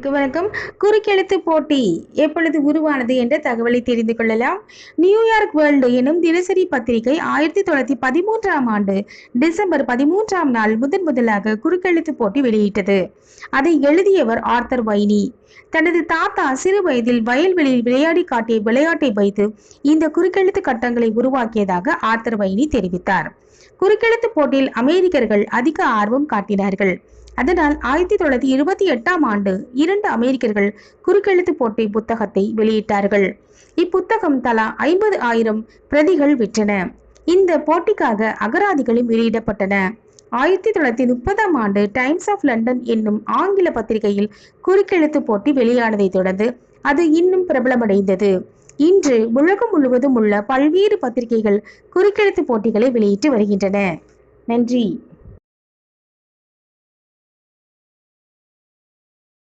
வணக்கம், குறுக்கெழுத்து போட்டி எப்பொழுது உருவானது என்ற தகவலை தெரிந்து கொள்ளலாம். நியூயார்க் வேர்ல்டு எனும் தினசரி பத்திரிகை ஆயிரத்தி தொள்ளாயிரத்தி பதிமூன்றாம் ஆண்டு டிசம்பர் பதிமூன்றாம் நாள் முதன் முதலாக குறுக்கெழுத்து போட்டி வெளியிட்டது. அதை எழுதியவர் ஆர்த்தர் வைனி. தனது தாத்தா சிறு வயதில் வயல்வெளியில் விளையாடி காட்டிய விளையாட்டை வைத்து இந்த குறுக்கெழுத்து கட்டங்களை உருவாக்கியதாக ஆர்த்தர் வைனி தெரிவித்தார். குறுக்கெழுத்து போட்டியில் அமெரிக்கர்கள் அதிக ஆர்வம் காட்டினார்கள். அதனால் ஆயிரத்தி தொள்ளாயிரத்தி இருபத்தி எட்டாம் ஆண்டு இரண்டு அமெரிக்கர்கள் குறுக்கெழுத்து போட்டி புத்தகத்தை வெளியிட்டார்கள். இப்புத்தகம் தலா ஐம்பது ஆயிரம் பிரதிகள் விற்றன. இந்த போட்டிக்காக அகராதிகளும் வெளியிடப்பட்டன. ஆயிரத்தி தொள்ளாயிரத்தி முப்பதாம் ஆண்டு டைம்ஸ் ஆஃப் லண்டன் என்னும் ஆங்கில பத்திரிகையில் குறுக்கெழுத்து போட்டி வெளியானதை தொடர்ந்து அது இன்னும் பிரபலமடைந்தது. இன்று உலகம் முழுவதும் உள்ள பல்வேறு பத்திரிகைகள் குறுக்கெழுத்து போட்டிகளை வெளியிட்டு வருகின்றன. நன்றி.